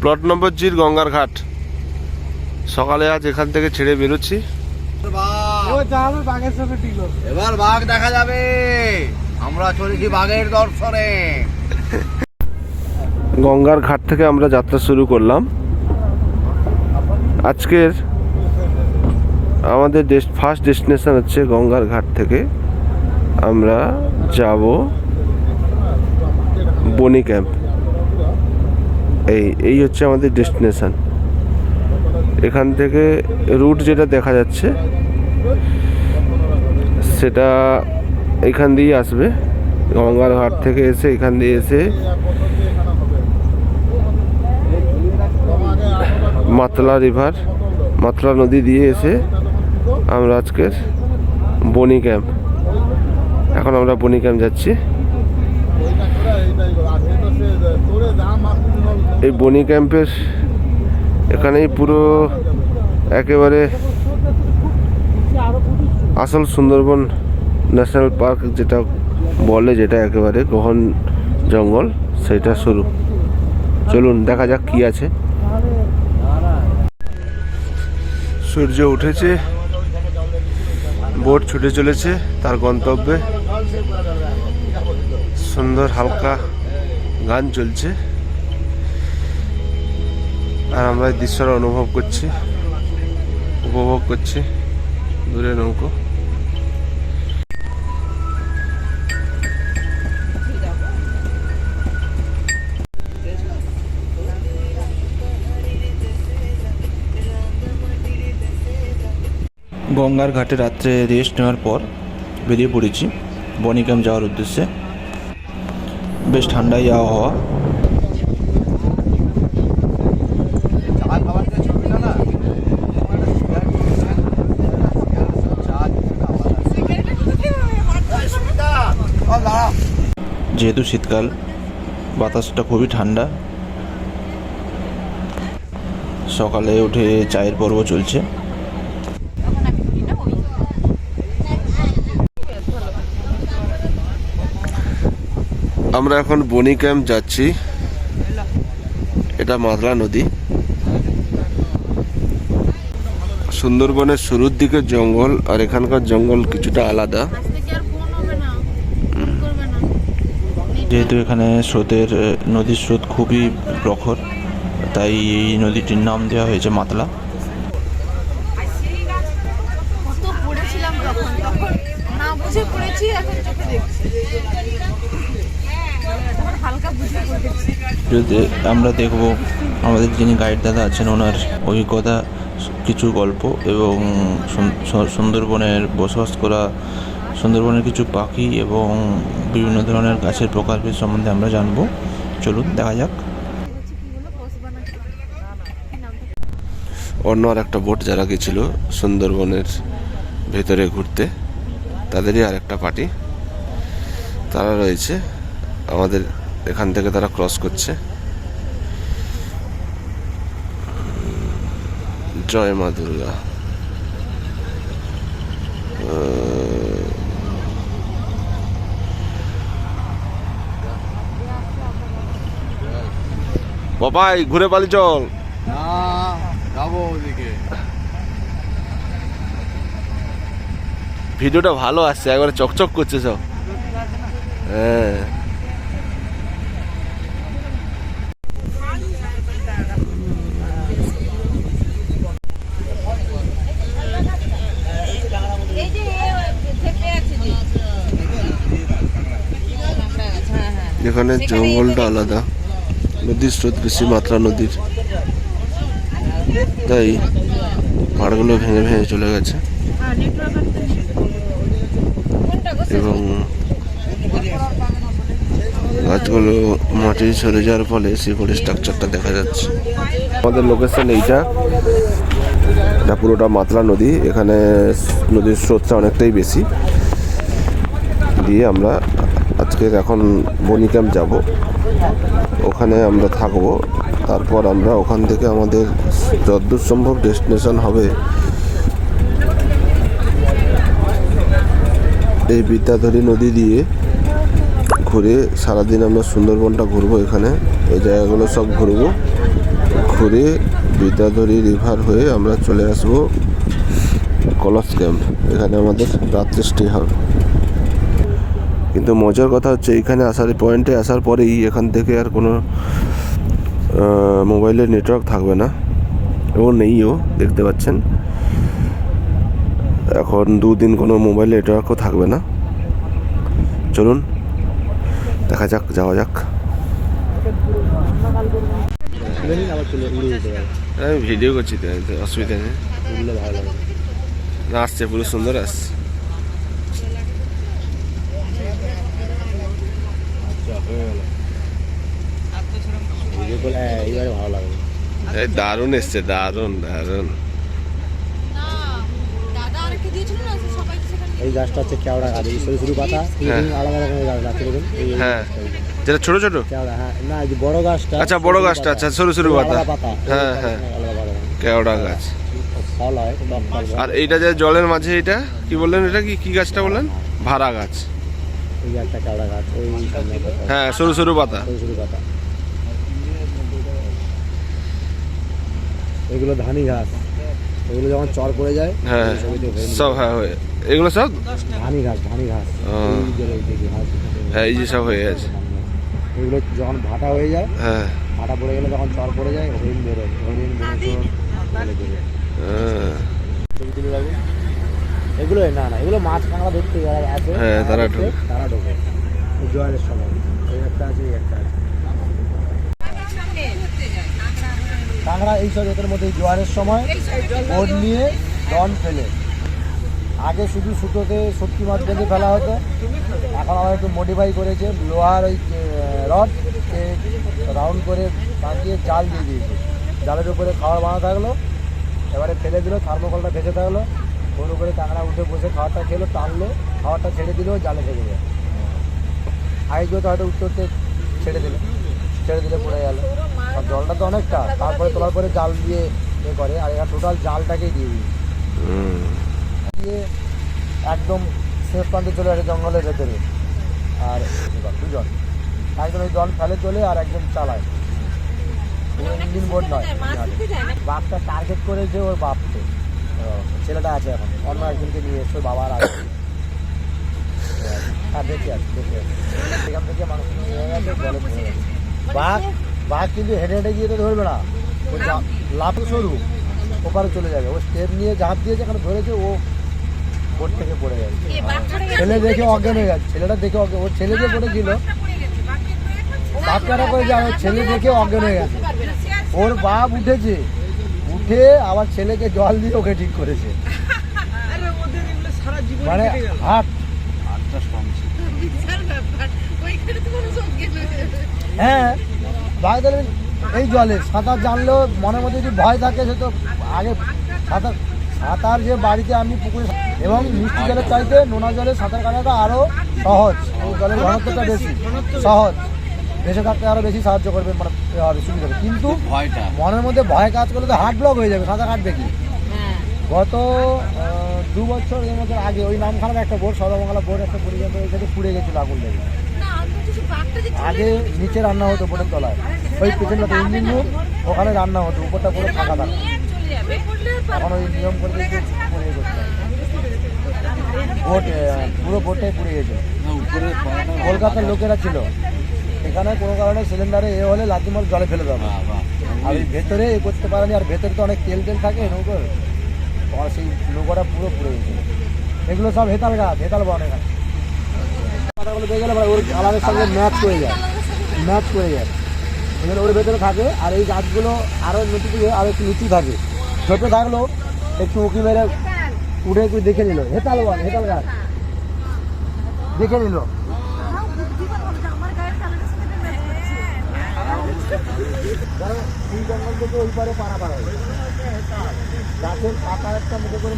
Plot নম্বর জির গঙ্গার ঘাট। সকালে আজ এখান থেকে ছেড়ে বেরোচ্ছি। এবার বাঘ। দেখা যাবে। আমরা চলেছি বাঘের দর্শনে। গঙ্গার ঘাট থেকে আমরা যাত্রা শুরু করলাম। আজকের আমাদের ফার্স্ট ডেস্টিনেশন হচ্ছে গঙ্গার ঘাট থেকে। আমরা যাব বনি ক্যাম্প। এই এই হচ্ছে আমাদের ডেস্টিনেশান। এখান থেকে রুট যেটা দেখা যাচ্ছে, সেটা এখান দিয়েই আসবে। গঙ্গার ঘাট থেকে এসে এখান দিয়ে এসে মাতলা রিভার, মাতলা নদী দিয়ে এসে আমরা আজকের বনি ক্যাম্প। এখন আমরা বনি ক্যাম্প যাচ্ছি। এই বনি ক্যাম্পের এখানেই পুরো একেবারে আসল সুন্দরবন ন্যাশনাল পার্ক যেটা বলে যেটা একেবারে গহন জঙ্গল, সেটা শুরু। চলুন, দেখা যাক কি আছে। সূর্য উঠেছে, বোট ছুটে চলেছে, তার গন্তব্যে। সুন্দর হালকা গান চলছে। আর আমরা দৃশ্যটা অনুভব করছি, উপভোগ করছি দূরে নৌকো। গঙ্গার ঘাটে রাত্রে রেস্ট নেওয়ার পর বেরিয়ে পড়েছি বনিক্যাম যাওয়ার উদ্দেশ্যে। বেশ ঠান্ডাই আবহাওয়া। যেহেতু শীতকাল বাতাসটা খুবই ঠান্ডা। সকালে উঠে চায়ের পর্ব চলছে। আমরা এখন বনি ক্যাম্প যাচ্ছি। এটা মাদলা নদী। সুন্দরবনের শুরুর দিকে জঙ্গল আর এখানকার জঙ্গল কিছুটা আলাদা। যেহেতু এখানে স্রোতের নদীর স্রোত খুবই প্রখর তাই এই নদীটির নাম দেওয়া হয়েছে মাতলা। পড়েছিলাম তখন তখন। না বুঝে পড়েছি এখন চোখে দেখছি তখন হালকা বুঝে পড়েছি যদি আমরা দেখব আমাদের যিনি গাইড দাদা আছেন, ওনার অভিজ্ঞতা, কিছু গল্প এবং সুন্দরবনের বসবাস করা, সুন্দরবনের কিছু পাখি এবং বিভিন্ন ধরনের গাছের প্রকল্পের সম্বন্ধে আমরা জানব। চলুন, দেখা যাক। অন্য আর একটা বোট যারা গেছিল সুন্দরবনের ভেতরে ঘুরতে, তাদেরই আর একটা পার্টি। তারা রয়েছে আমাদের এখান থেকে তারা ক্রস করছে। জয় মা দুর্গা। বাবাই ঘুরে পালি চল। যাব ওদিকে। ভিডিওটা ভালো আসছে একবারে চকচক করছে সব। হ্যাঁ এই যে থেকে আছে যে হ্যাঁ হ্যাঁ এখানে জঙ্গলটা আলাদা নদীর স্রোত বেশি মাত্রা নদীর। তাই পাড়গুলো ভেঙে ভেঙে চলে গেছে। এবং গাছগুলো মাটি সরে যাওয়ার ফলে শিকড়ের স্ট্রাকচারটা দেখা যাচ্ছে। আমাদের লোকেশন এইটা। এটা পুরোটা মাতলা নদী। এখানে নদীর স্রোতটা অনেকটাই বেশি। দিয়ে আমরা আজকে এখন বনি ক্যাম্প যাব। ওখানে আমরা থাকব। তারপর আমরা ওখান থেকে আমাদের যতদূর সম্ভব ডেস্টিনেশন হবে এই বিদ্যাধরী নদী দিয়ে ঘুরে সারাদিন আমরা সুন্দরবনটা ঘুরবো এখানে। এই জায়গাগুলো সব ঘুরবো। ঘুরে বিদ্যাধরী রিভার হয়ে আমরা চলে আসব কলস ক্যাম্প। এখানে আমাদের রাত্রে স্টে হবে। কিন্তু মজার কথা হচ্ছে এখানে আসার পয়েন্টে আসার পরেই এখান থেকে আর কোনো মোবাইলের নেটওয়ার্ক থাকবে না। এবং নেইও, দেখতে পাচ্ছেন। এখন দুদিন কোনো মোবাইল নেটওয়ার্কও থাকবে না। চলুন, দেখা যাক, যাওয়া যাক। আমি ভিডিও করছি অসুবিধা নেই। আসছে, পুরো সুন্দর আসছে। এইবারে ভালো লাগবে এই দারুণ এসছে দারুণ দারুণ এই গাছটা হচ্ছে কেওড়া গাছ এই সরু সরু পাতা হ্যাঁ। আলাদা রকমের গাছ দেখুন এই হ্যাঁ। যেটা ছোট ছোট? কেওড়া হ্যাঁ। না এই বড় গাছটা আচ্ছা, বড় গাছটা, আচ্ছা, সরু সরু পাতা। পাতা হ্যাঁ, হ্যাঁ। কেওড়া গাছ। হয় হয়। আর এইটা যে জলের মাঝে এটা কি বললেন এটা কি? কি গাছটা বললেন? ভাড়া গাছ। এই একটা কেওড়া গাছ। হ্যাঁ সরু সরু পাতা। সরু সরু পাতা। এগুলো ধানি ঘাস। এগুলো যখন চর পড়ে যায় হ্যাঁ সব হ্যাঁ এগুলো সব? ধানি ঘাস ধানি ঘাস। হ্যাঁ এই যে সব হয়ে আছে এগুলো যখন ভাটা হয়ে যায় হ্যাঁ। ভাটা পড়ে গেলে যখন চর পড়ে যায় হরিণ বেরোয় হরিণ বেরোয়। ছবি তুলে রাখুন এগুলো না না এগুলো মাছ কাঁকড়া ধরতে যারা আছে হ্যাঁ, তারা ঢোকে। তারা ঢোকে। এই জোয়ারের সময়। এই একটা আছে এই একটা আছে। কাঁকড়া এই সব এদের মধ্যে জোয়ারের সময় বোট নিয়ে ডন ফেলে। আগে শুধু সুতোতে সত্যি মাছ বেঁধে ফেলা হতো। এখন আবার একটু মডিফাই করেছে, লোহার ওই রড রাউন্ড করে বাঁধিয়ে জাল দিয়ে দিয়েছে। জালের উপরে খাবার বানা থাকল, এবারে ফেলে দিল থার্মোকলটা ভেসে থাকল। ওর উপরে কাঁকড়া উঠে বসে খাবারটা খেলো, টানলো খাবারটা ছেড়ে দিলেও জালে থেকে যায় আগে যেহেতু হয়তো উত্তরতে ছেড়ে দিল, ছেড়ে দিলে পড়ে গেল। আর জলটা তো অনেকটা তারপরে তোলার পরে জাল দিয়ে এ করে আর এরা টোটাল জালটাকেই দিয়ে দিই দিয়ে একদম শেষ প্রান্তে চলে আসে জঙ্গলের ভেতরে। আর দুজন। একজন ওই জল ফেলে চলে আর একজন চালায়। ইঞ্জিন বোর্ড নয়। বাপটা টার্গেট করেছে ওর বাপকে। ছেলেটা আছে এখন। অন্য একজনকে নিয়ে এসে বাবার আছে। হ্যাঁ দেখে আছে দেখে আছে সেখান থেকে মানুষ নিয়ে গেছে জলে বাঘ? বাঘ কিন্তু হেঁটে হেঁটে গিয়ে তো ধরবে না। ও লাফ সরু ওপারে চলে যাবে। ও স্টেপ নিয়ে ঝাঁপ দিয়েছে এখানে ধরেছে ও বোট থেকে পড়ে গেছে। ছেলে দেখে অজ্ঞান হয়ে গেছে ছেলেটা দেখে অজ্ঞান ওর ছেলে যে পড়েছিল বাচ্চারা করে যায় ছেলে দেখে অজ্ঞান হয়ে গেছে। ওর বাপ উঠেছে উঠে আবার ছেলেকে জল দিয়ে ওকে ঠিক করেছে। মানে হাট বিশাল ব্যাপার ওইখানে তো কোনো সঙ্গে হ্যাঁ ভাই তাহলে এই জলে সাঁতার জানলেও মনের মধ্যে যদি ভয় থাকে সে তো আগে সাঁতার সাঁতার যে বাড়িতে আমি পুকুরে এবং মিষ্টি জলের চাইতে নোনা জলে সাঁতার কাটাটা আরও সহজ। এই জলের ঘনত্বটা বেশি সহজ। বেঁচে থাকতে আরও বেশি সাহায্য করবে মানে এ সুবিধা হবে। কিন্তু ভয়টা। মনের মধ্যে ভয় কাজ করলে তো হার্ট ব্লক হয়ে যাবে সাঁতার কাটবে কি? হ্যাঁ। গত দু বছর এর মধ্যে আগে ওই নামখানার একটা বোর্ড সর্বমঙ্গলা বোর্ড একটা পরিযান্ত ওইখানে পুড়ে গেছিল আগুন লেগে না আমি বলছি বাঘটা যে চলে আগে নিচে রান্না হতো বোটের তলায়। ওই পেছনটাতে ইঞ্জিন রুম ওখানে রান্না হতো উপরটা পুরো ফাঁকা থাকতো। এখন ওই নিয়ম করে দিয়েছে পুড়িয়ে করতে বোট পুরো বোটটাই পুড়ে গেছে। কলকাতার লোকেরা ছিল। এখানে কোনো কারণে সিলিন্ডারে এ হলে লাতিমল জলে ফেলে দেবে আর ওই ভেতরে এ করতে পারেনি আর ভেতরে তো অনেক তেল তেল থাকে নৌকোর তোমার সেই নৌকোটা পুরো পুড়ে গেছে। এগুলো সব হেতাল গাছ হেতাল বন এখানে। পাতাগুলো দেখে গেলে ওর কালারের সঙ্গে ম্যাচ করে যায়। ম্যাচ করে যায়। জন্য ওর ভেতরে থাকে আর এই গাছগুলো আরও নিচু দিয়ে আরও একটু নিচু থাকে। ছোটো থাকলেও একটু উঁকি মেরে উঠে একটু দেখে নিল। হেতাল হেতাল গাছ। দেখে নিল। হয়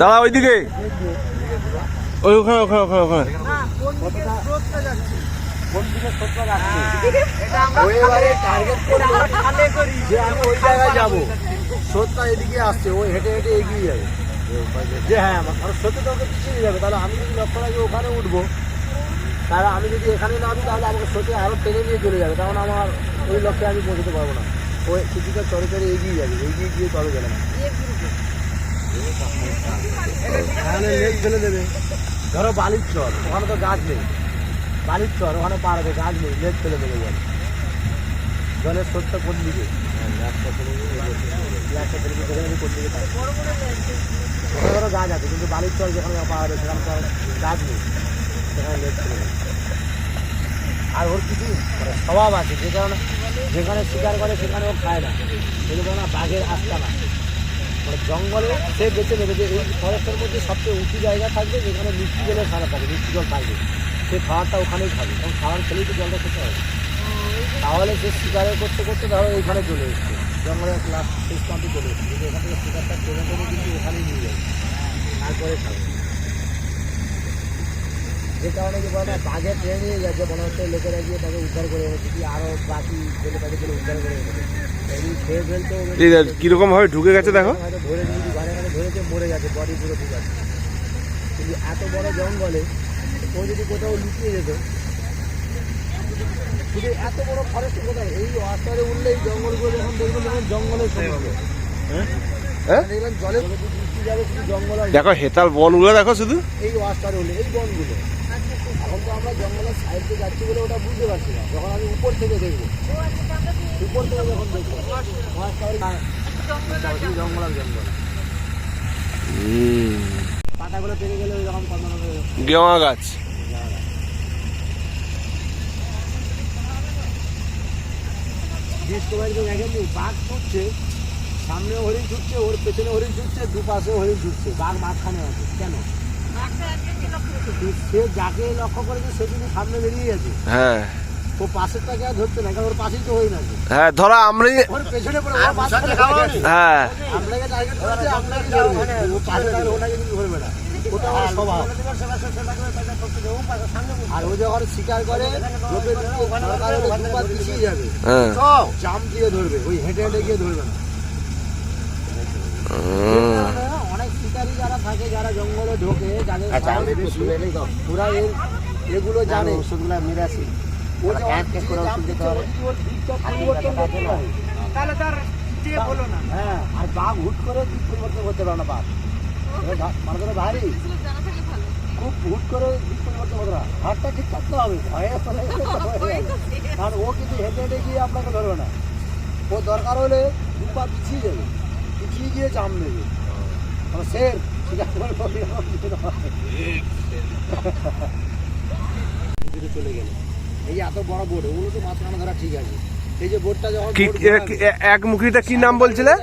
দাদা, ওইদিকে। ওই, ওখানে ওখানে ওখানে ওখানে। স্রোতটা ওই এদিকে আসছে ও হেঁটে হেঁটে এগিয়ে যাবে যে হ্যাঁ আমার কারণ স্রোতে তো ওকে পিছিয়ে যাবে তাহলে আমি যদি লক্ষ্য রাখি ওখানে উঠবো তাহলে আমি যদি এখানে নামি তাহলে আমাকে স্রোতে আরও টেনে নিয়ে চলে যাবে তখন আমার ওই লক্ষ্যে আমি পৌঁছতে পারব না ও কিছুটা চড়ে চড়ে এগিয়ে যাবে এগিয়ে গিয়ে চলে গেলে না তাহলে ফেলে দেবে। ধরো বালির চর, ওখানে তো গাছ নেই। বালির চর, ওখানে পারবে গাছ নেই, লেক ফেলে দেবে জল জলের স্রোতটা কোন দিকে? ধরো গাছ আছে, কিন্তু বালির চর যেখানে পাওয়া যাবে, সেখানে তো গাছ নেই। সেখানে লেক ফেলে দেবে। আর ওর কিছু মানে স্বভাব আছে, যে কারণে যেখানে শিকার করে, সেখানে ও খায় না। সেগুলো না বাঘের আস্তানা। মানে জঙ্গলে সে বেঁচে নেবে, যে এই ফরেস্টের মধ্যে সবচেয়ে উঁচু জায়গা থাকবে যেখানে মিষ্টি জলের খানা থাকে, মিষ্টি জল থাকবে। সে খাওয়ারটা ওখানেই খাবে, কারণ খাওয়ার খেলেই তো জলটা খেতে হবে। তাহলে সে শিকারে করতে করতে ধরো এইখানে চলে এসছে, জঙ্গলের ক্লাস শেষ প্রান্তে চলে এসছে, কিন্তু এখান থেকে শিকারটা টেনে কিন্তু ওখানেই নিয়ে যাবে, তারপরে খাবে। যে কারণে কি বলে বাঘে ট্রেন নিয়ে যাচ্ছে মনে হচ্ছে লোকেরা গিয়ে তাকে উদ্ধার করে এনেছে কি আরও বাকি ছেলে তাকে ছেলে উদ্ধার করে এনেছে। কীরকম ভাবে ঢুকে গেছে দেখো। ধরে যদি ঘরে ঘরে ধরেছে মরে গেছে বডি পুরো ঠিক আছে কিন্তু এত বড় জঙ্গলে ও যদি কোথাও লুকিয়ে যেত শুধু এত বড় ফরেস্ট কোথায়? এই অস্তারে উঠলে এই জঙ্গলগুলো যখন দেখবেন যখন জঙ্গলের সঙ্গে হ্যাঁ? দেখবেন জলে দেখো হেতাল বনগুলো দেখো শুধু। এই ওয়াশটার হলে এই বনগুলো এখন তো আমরা জঙ্গলের সাইডে যাচ্ছি বলে ওটা বুঝতে পারছি না। যখন আমি উপর থেকে দেখব উপর থেকে যখন দেখব ওয়াশটার জঙ্গল। পাতাগুলো পেরে গেলে ওই রকম গেওয়া গাছ। বাঘ ছুটছে সামনে হরিণ ছুটছে ওর পেছনে হরিণ ছুটছে দুপাশে হরিণ ছুটছে। বাঘ মাঝখানে আছে কেন? সে যাকে লক্ষ্য করেছে সে কিন্তু সামনে বেরিয়ে গেছে। হ্যাঁ। ও পাশেরটাকে আর ধরছে না কারণ ওর পাশেই তো হরিণ আছে। হ্যাঁ ধরো আমরাই ওর পেছনে পড়ে ওর। হ্যাঁ। আপনাকে টার্গেট করেছে আপনাকে ধরবে ও পাশে ওটাকে কিন্তু ধরবে না। ওটা ওর স্বভাব। আর ও যখন শিকার করে লোকের হলে পিছিয়ে যাবে। হ্যাঁ। জাম্প দিয়ে ধরবে ওই হেঁটে হেঁটে গিয়ে ধরবে না। অনেক শিকারী যারা থাকে যারা জঙ্গলে ঢোকে যাদের ওরা এর এগুলো জানে। ওষুধগুলো মিরাসি ও যে করে ওষুধ দিতে হবে। তাহলে তার বলো না। হ্যাঁ আর বাঘ হুট করে পরিবর্তন করতে পারে না বাঘ মানে ভারী। খুব হুট করে দিক পরিবর্তন করতে পারে না। হাতটা ঠিক থাকতে হবে। ভয়ে। কারণ ও কিন্তু হেঁটে হেঁটে গিয়ে আপনাকে ধরবে না। ও দরকার হলে দু পা পিছিয়ে যাবে। পিছিয়ে গিয়ে জাম মানে কিছু নয়। ভিতরে চলে গেলে। এই এত বড় বোর্ড ওগুলো তো মাঝখানে ধরা ঠিক আছে। এই যে বোর্ডটা যখন কি কি- এক মুখীটা কি নাম বলছিলে?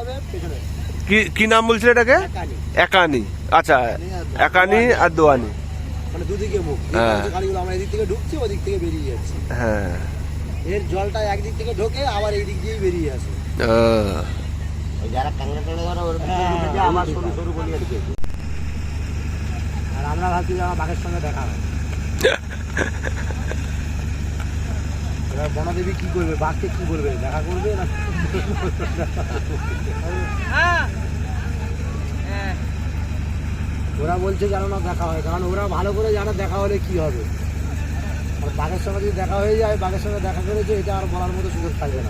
কি কি নাম বলছিলে এটাকে? একানি। একানি। আচ্ছা একানি আর দোয়ানি। মানে দুদিকে মুখ। হ্যাঁ। গাড়িগুলো আমরা এদিক থেকে ঢুকছি ওদিক থেকে বেরিয়ে যাচ্ছি। হ্যাঁ। এর জলটা একদিক থেকে ঢোকে আবার এই দিক দিয়েই বেরিয়ে আসে। আহ, যারা টাঙ্গা টাঙ্গা ধরো ওর আবার সরু সরু বলি আর আর আমরা ভাবছি যে আমার বাঘের সঙ্গে দেখা হয় এবার বনদেবী কি করবে? বাঘকে কি করবে দেখা করবে না? ওরা বলছে যেন না দেখা হয় কারণ ওরা ভালো করে জানে দেখা হলে কি হবে। আর বাঘের সঙ্গে যদি দেখা হয়ে যায় বাঘের সঙ্গে দেখা করেছে এটা আর বলার মতো সুযোগ থাকবে না।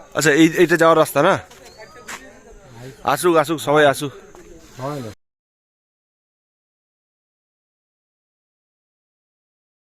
আচ্ছা এই এইটা যাওয়ার রাস্তা না? আসুক আসুক সবাই আসুক।